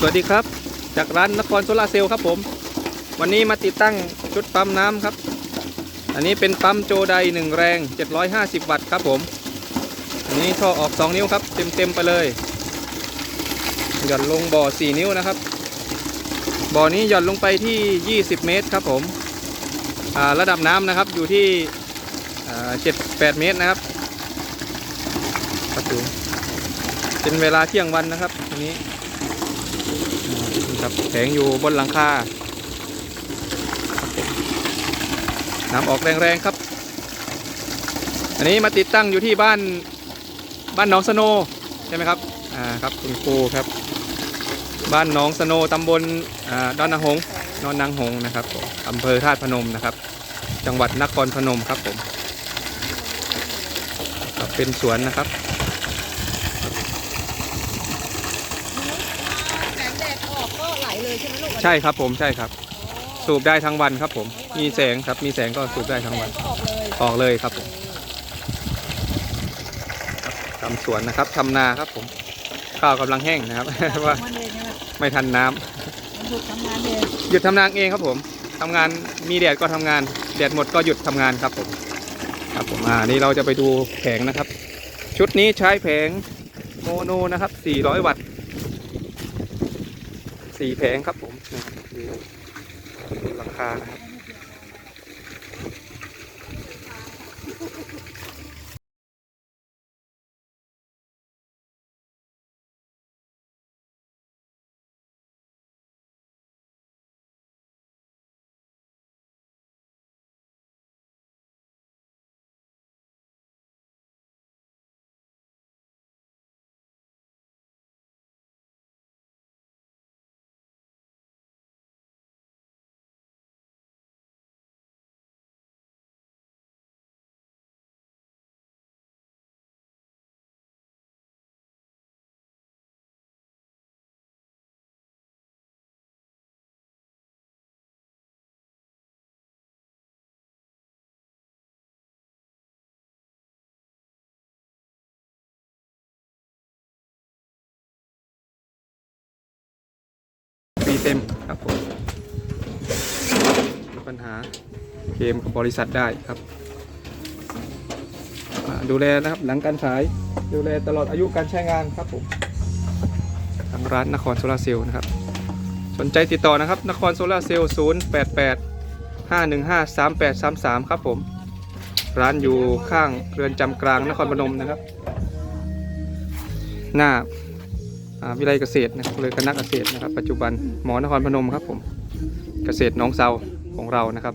สวัสดีครับ จากร้านนครโซลาเซลล์ครับผม วันนี้มาติดตั้งชุดปั๊มน้ำครับ อันนี้เป็นปั๊มโจไดหนึ่งแรง 750 วัตต์ครับผม อันนี้ท่อออก 2 นิ้วครับเต็มเต็มๆไปเลย หย่อนลงบ่อ 4 นิ้วนะครับ บ่อนี้หย่อนลงไปที่ 20 เมตรครับผมระดับน้ำนะครับอยู่ที่7-8 เมตรนะครับครับผมเป็นเวลาเที่ยงวันนะครับตรงนี้ ครับแผงอยู่บนหลังคาน้ำออกแรงๆครับ อันนี้มาติดตั้งอยู่ที่บ้านบ้านหนองสโนใช่ไหมครับอ่าครับคุณครูครับ บ้านหนองสโนตำบลอ่าดอนนางหงนอนนางหงนะครับอำเภอธาตุพนมนะครับ จังหวัดนครพนมครับผมเป็นสวนนะครับ แสงแดดออกก็ไหล เลยใช่ไหมลูกใช่ครับผมใช่ครับ สูบได้ทั้งวันครับผม มีแสงครับ มีแสงก็สูบได้ทั้งวันแสออกเลยออกเลยครับผมทำสวนนะครับทำนาครับผมข้าวกำลังแห้งนะครับ ว่ามันเองใช่ไหมไม่ทันน้ำมันหยุดทำงานเองหยุดทำนาเองครับผมทำงานมีแดดก็ทำงานแดดหมดก็หยุดทำงานครับผมครับผมอ่านี่เราจะไปดูแผงนะครับ ชุดนี้ใช้แผงโมโนนะครับ 400 วัตต์ สี่แผงครับผมนะครับดูราคานะครับ เต็มครับผมมีปัญหาเคลมกับบริษัทได้ครับอ่าดูแลนะครับหลังการขายดูแลตลอดอายุการใช้งานครับผมทางร้านนครโซลาร์เซลล์นะครับ สนใจติดต่อนะครับ นครโซลาร์เซลล์0 8 8 5 1 5 3 8 3 3 ครับผม ร้านอยู่ข้างเรือนจำกลางนครพนมนะครับ หน้าอ่า วิไลเกษตรนะครับเลยคณะเกษตรนะครับ ปัจจุบันหมอนครพนมครับผมเกษตรน้องเซาของเรานะครับ